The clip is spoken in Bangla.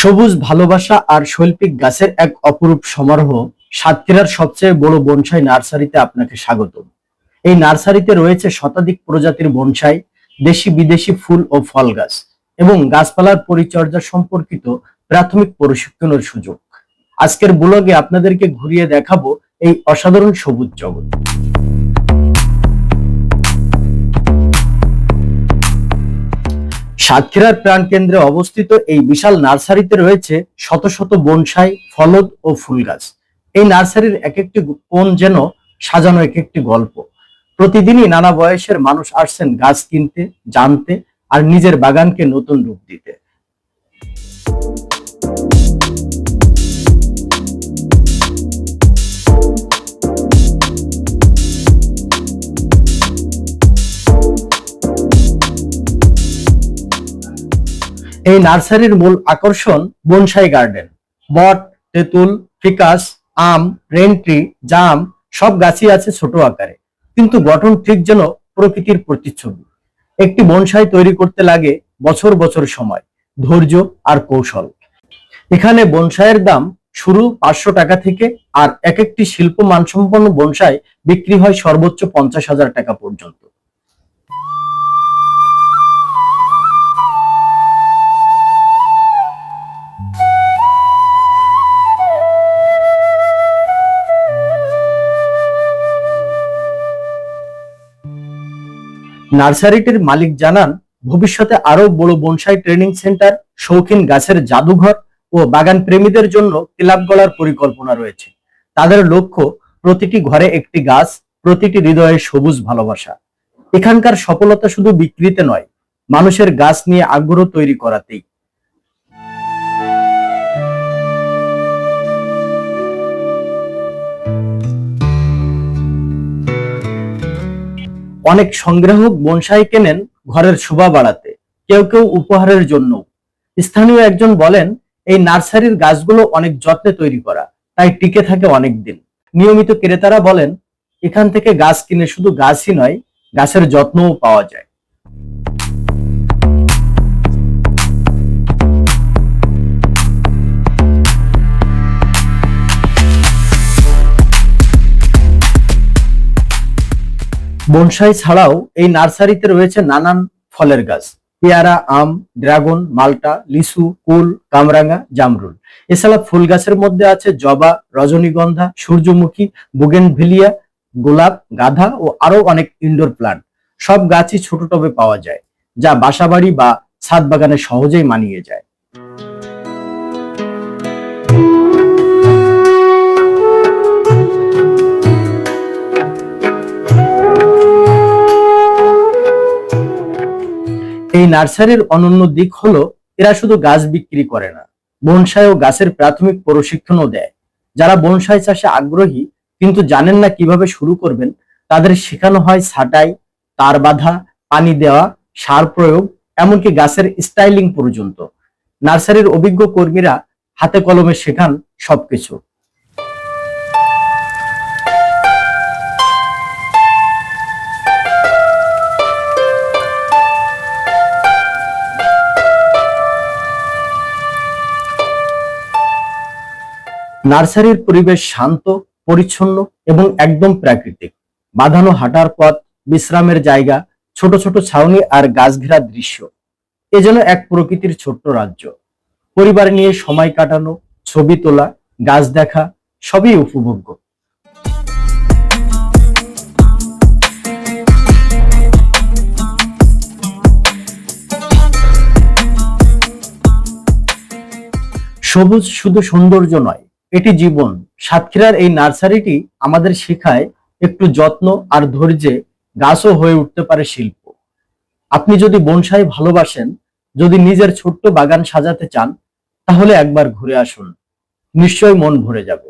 সবুজ ভালোবাসা আর শৈল্পিক গাছের এক অপরূপ সমারোহ সাতক্ষীরার সবচেয়ে বড় বনসাই নার্সারিতে আপনাকে স্বাগত। এই নার্সারিতে রয়েছে শতাধিক প্রজাতির বনসাই, দেশি বিদেশি ফুল ও ফল গাছ এবং গাছপালার পরিচর্যা সম্পর্কিত প্রাথমিক প্রশিক্ষণের সুযোগ। আজকের ব্লগে আপনাদেরকে ঘুরিয়ে দেখাবো এই অসাধারণ সবুজ জগৎ। সাতক্ষীরার প্রাণকেন্দ্রে অবস্থিত এই বিশাল নার্সারিতে রয়েছে শত শত বনসাই, ফলদ ও ফুল গাছ এই নার্সারির এক একটি কোন যেন সাজানো এক একটি গল্প। প্রতিদিনই নানা বয়সের মানুষ আসছেন গাছ কিনতে, জানতে আর নিজের বাগানকে নতুন রূপ দিতে। এই নার্সারির মূল আকর্ষণ বনসাই গার্ডেন। বট, তেঁতুল, ফিকাস, আম রেন্ট্রি জাম, সব গাছই আছে ছোট আকারে। কিন্তু গঠন ঠিক যেন প্রকৃতির প্রতিচ্ছবি। একটি বনসাই তৈরি করতে লাগে বছর বছর সময়, ধৈর্য আর কৌশল। এখানে বনসাইয়ের দাম শুরু পাঁচশো টাকা থেকে আর এক একটি শিল্প মানসম্পন্ন বনসাই বিক্রি হয় সর্বোচ্চ পঞ্চাশ হাজার টাকা পর্যন্ত। নার্সারিটির মালিক জানান, ভবিষ্যতে আরও বড় বনসাই ট্রেনিং সেন্টার, শৌখিন গাছের জাদুঘর ও বাগান প্রেমীদের জন্য ক্লাব গলার পরিকল্পনা রয়েছে। তাদের লক্ষ্য, প্রতিটি ঘরে একটি গাছ, প্রতিটি হৃদয়ে সবুজ ভালোবাসা। এখানকার সফলতা শুধু বিক্রিতে নয়, মানুষের গাছ নিয়ে আগ্রহ তৈরি করাতেই। অনেক সংগ্রাহক বনসাই কেনেন ঘরের শোভা বাড়াতে, কেউ কেউ উপহারের জন্য। স্থানীয় একজন বলেন, এই নার্সারির গাছগুলো অনেক যত্নে তৈরি করা, তাই টিকে থাকে অনেক দিন। নিয়মিত ক্রেতারা বলেন, এখান থেকে গাছ কিনে শুধু গাছই নয়, গাছের যত্নও পাওয়া যায়। বনসাই ছাড়াও এই নার্সারিতে রয়েছে নানান ফলের গাছ। পেয়ারা, আম, ড্রাগন, মাল্টা, লিচু, কুল কামরাঙ্গা জামরুল। এছাড়া ফুল গাছের মধ্যে আছে জবা, রজনীগন্ধা, সূর্যমুখী, বুগেনভিলিয়া, গোলাপ, গাধা ও আরও অনেক ইনডোর প্লান্ট সব গাছই ছোট টবে পাওয়া যায়, যা বাসাবাড়ি বা ছাদ বাগানে সহজেই মানিয়ে যায়। এই নার্সারির অনন্য দিক হলো, এরা শুধু গাছ বিক্রি করে না বনসাই ও গাছের প্রাথমিক প্রশিক্ষণও দেয়। যারা বনসাই চাষে আগ্রহী, কিন্তু জানেন না কীভাবে শুরু করবেন, তাদের শেখানো হয় ছাটাই, তার বাঁধা, পানি দেওয়া, সার প্রয়োগ, এমনকি গাছের স্টাইলিং পর্যন্ত। নার্সারির অভিজ্ঞ কর্মীরা হাতে কলমে শেখান সবকিছু। নার্সারির পরিবেশ শান্ত, পরিচ্ছন্ন এবং একদম প্রাকৃতিক। বাঁধানো হাঁটার পথ, বিশ্রামের জায়গা, ছোট ছোট ছাউনি আর গাছ ঘেরা দৃশ্য। এ যেন এক প্রকৃতির ছোট্ট রাজ্য। পরিবার নিয়ে সময় কাটানো, ছবি তোলা, গাছ দেখা, সবই উপভোগ্য। সবুজ শুধু সৌন্দর্য নয় এটি জীবন। সাতক্ষীরার এই নার্সারিটি আমাদের শেখায় একটু যত্ন আর ধৈর্যে গাছও হয়ে উঠতে পারে শিল্প। আপনি যদি বনসাই ভালোবাসেন, যদি নিজের ছোট্ট বাগান সাজাতে চান, তাহলে একবার ঘুরে আসুন। নিশ্চয় মন ভরে যাবে।